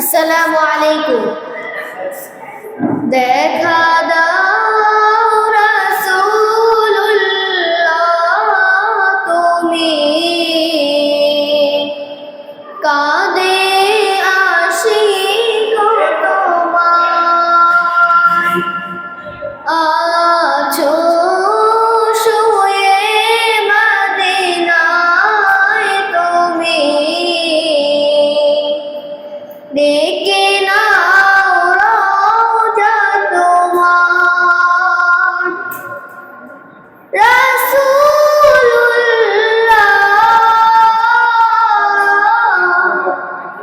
আসসালামু আলাইকুম। দেখা দাও রাসূলুল্লাহ তুমি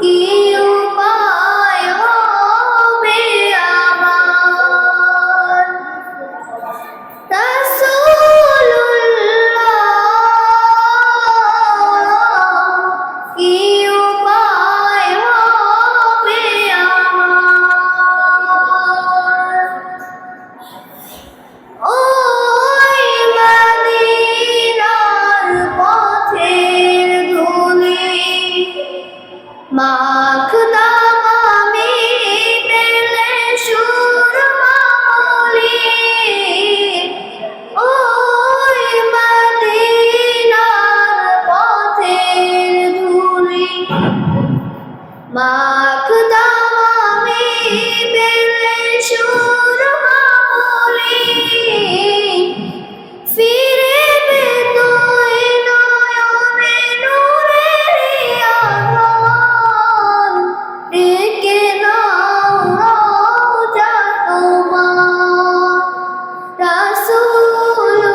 की মাখদা আমি বেলে সুর হামলি ফিরে বে তুই নয়নে নূরে আধার ডেকে নাও জাতমা রাসূলুল্লাহ,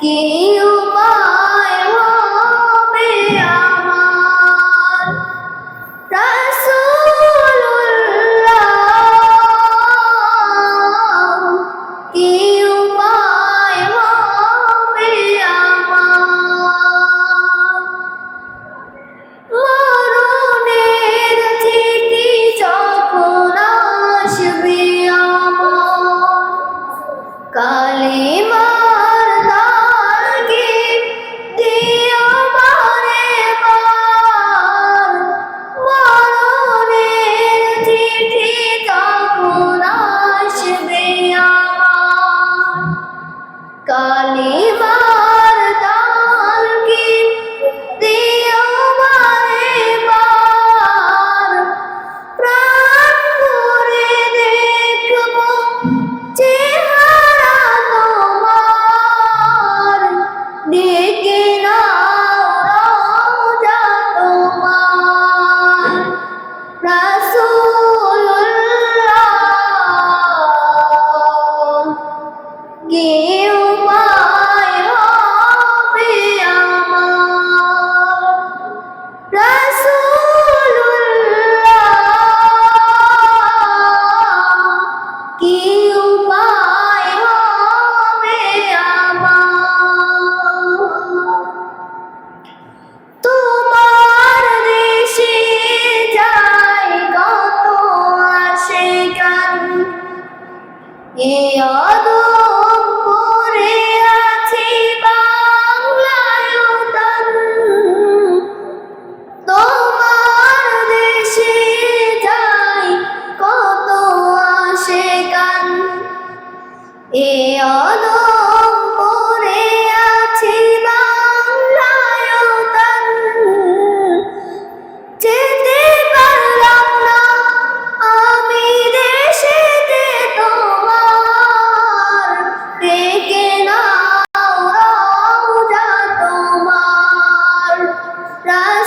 কে love.